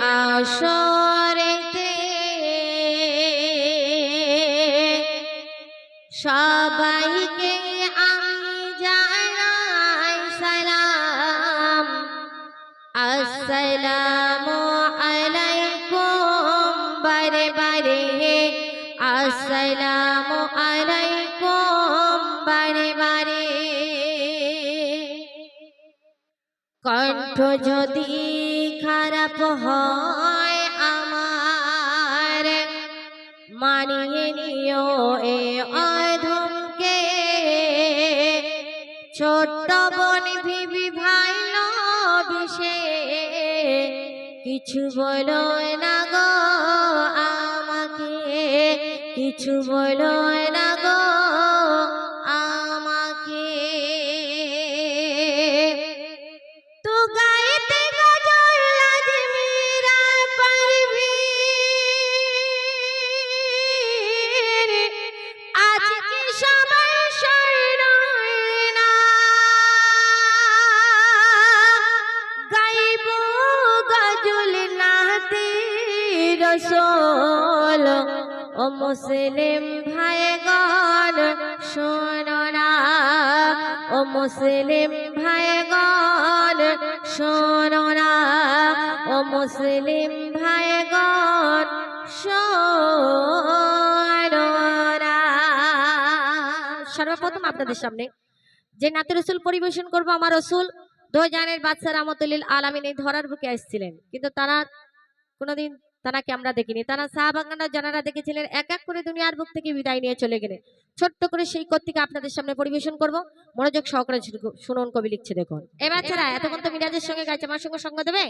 হাসরেতে সবাইকে আমি জানাই সালাম। আসসালামু আলাইকুম বারে বারে। আসসালামু আলাইকুম বারে বারে। কণ্ঠ যদি খারাপ হয় আমার, মানিয়ে নিও এ অধমকে। ছোট্ট বোন ভিবি ভাই বিষে কিছু বলো না গো আমাকে, কিছু বলো না রসোল ও মুসলিম ভাইগণ, শোনো না। ও মুসলিম ভাইগণ, শোনো না। ও মুসলিম ভাইগণ, শোনো না। সর্বপ্রথম আপনাদের সামনে যে নাতে রসুল পরিবেশন করব আমার রসুল দো জানের বাদশাহ রহমতুল্লিল আলমিন এই ধরার বুকে আসছিলেন। কিন্তু তারা কোনোদিন তানাকে আমরা দেখিনি। তারা সাহাবাঙ্গানা যারা দেখেছিলেন, এক এক করে দুনিয়ার বুক থেকে বিদায় নিয়ে চলে গেলেন। ছোট্ট করে সেই কর্তিকে আপনাদের সামনে পরিবেশন করব। মনোযোগ সহকারে শুনুন কবি লিখছে দেখুন। এবার ছাড়া এতক্ষণ তো মিরাজের সঙ্গে গাইছে, আমার সঙ্গে সঙ্গ দেবে?